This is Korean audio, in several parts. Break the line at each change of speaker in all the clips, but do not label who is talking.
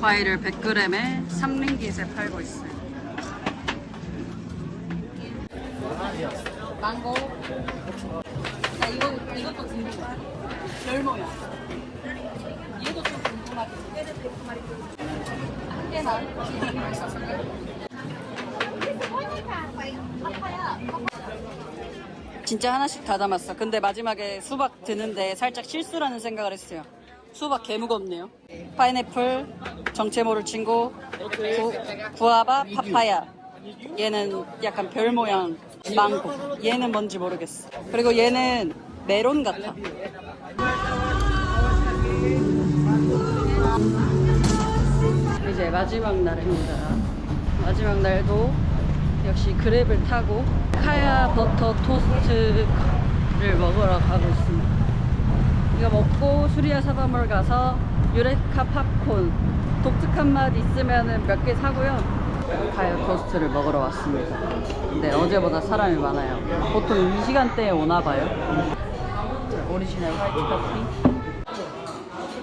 과일을 100g에 3링깃에 팔고 있어요. 망고. 나 이거 이것도 궁금해. 열모야. 얘도 좀. 한 써서. 진짜 하나씩 다 담았어. 근데 마지막에 수박 드는데 살짝 실수라는 생각을 했어요. 수박 개 무겁네요. 파인애플, 정체 모를 친구, 구, 구아바, 파파야. 얘는 약간 별 모양 망고. 얘는 뭔지 모르겠어. 그리고 얘는 메론 같아. 이제 마지막 날입니다. 마지막 날도 역시 그랩을 타고 카야 버터 토스트를 먹으러 가고 있습니다. 이거 먹고 수리아 사바몰 가서 유레카 팝콘 독특한 맛 있으면 몇 개 사고요. 카야 토스트를 먹으러 왔습니다. 근데 어제보다 사람이 많아요. 보통 이 시간대에 오나 봐요. 오리지널 화이트 커피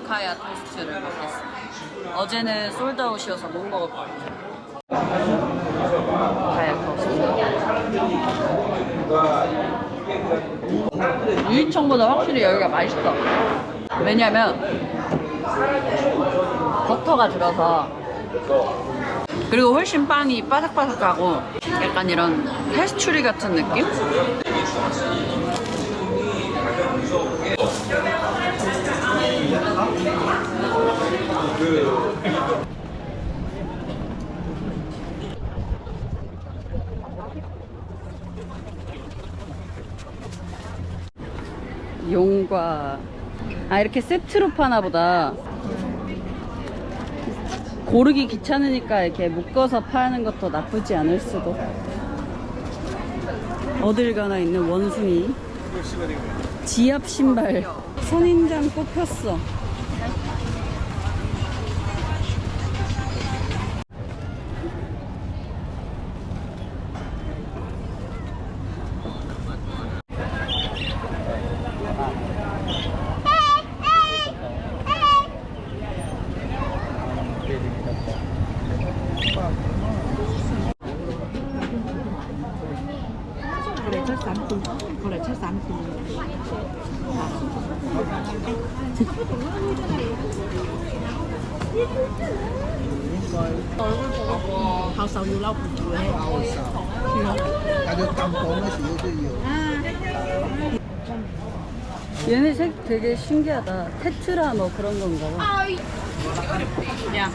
카야 토스트를 먹겠습니다. 어제는 솔드아웃이어서 못 먹었거든요. 카야 토스트. 유이청보다 확실히 여기가 맛있어. 왜냐면 버터가 들어서 그리고 훨씬 빵이 바삭바삭하고 약간 이런 페스츄리 같은 느낌? 용과. 아 이렇게 세트로 파나 보다. 고르기 귀찮으니까 이렇게 묶어서 파는 것도 나쁘지 않을 수도. 어딜 가나 있는 원숭이. 지압 신발. 선인장 꼽혔어
Cô này chắc 8 củ Cô này chắc 8 củ Hào sầu nhiều lâu cũng 왜
아주 땀뽕을 시켜줘요.
얘네 색 되게 신기하다 테트라 뭐 그런 건가 봐 야.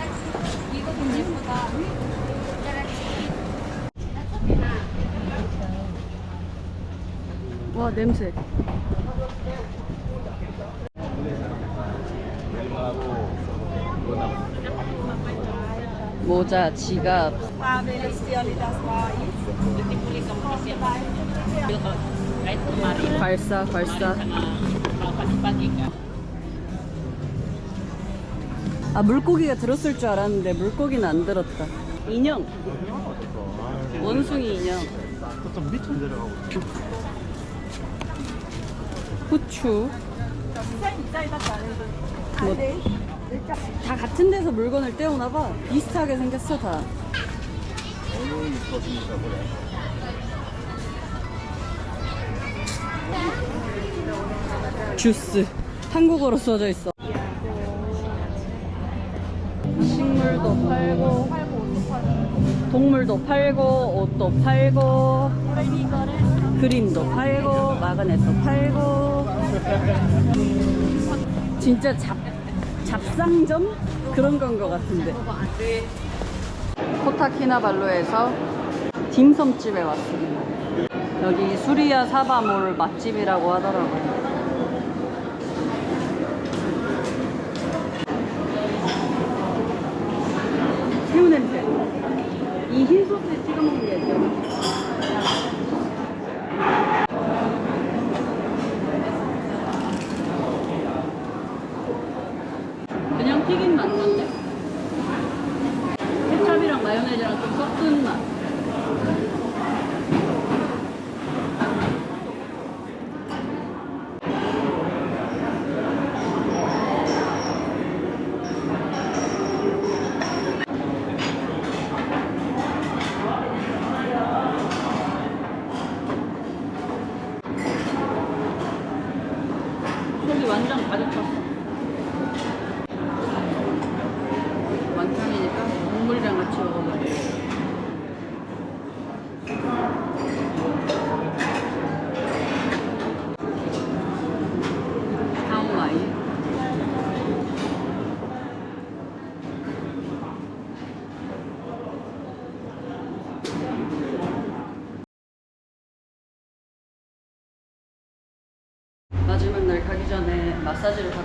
와 냄새. 모자, 지갑. 발사, 발사. 아 물고기가 들었을 줄 알았는데 물고기는 안 들었다. 인형. 원숭이 인형.
좀 밑으로 내려가고.
후추. 뭐, 다 같은 데서 물건을 떼오나 봐. 비슷하게 생겼어 다. 주스. 한국어로 써져 있어. 식물도 팔고 동물도 팔고 옷도 팔고 그림도 팔고 마그넷도 팔고. 진짜 잡 잡상점? 그런 건 것 같은데. 코타키나발루에서 딤섬집에 왔습니다. 여기 수리아 사바몰 맛집이라고 하더라고요 새우 냄새 이 흰 소스에 찍어 먹는 게 있어요 그냥 튀긴 맛 난데? 케찹이랑 마요네즈랑 좀 섞은 맛.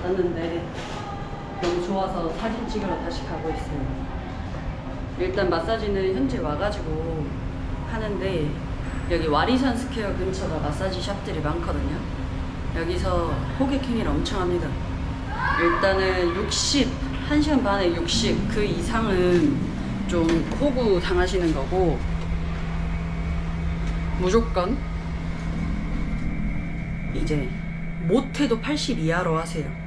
받았는데 너무 좋아서 사진 찍으러 다시 가고 있어요. 일단 마사지는 현재 와가지고 하는데 여기 와리산 스퀘어 근처가 마사지 샵들이 많거든요. 여기서 호객행위를 엄청 합니다. 일단은 60, 1시간 반에 60, 그 이상은 좀 호구 당하시는 거고 무조건 이제 못해도 80 이하로 하세요.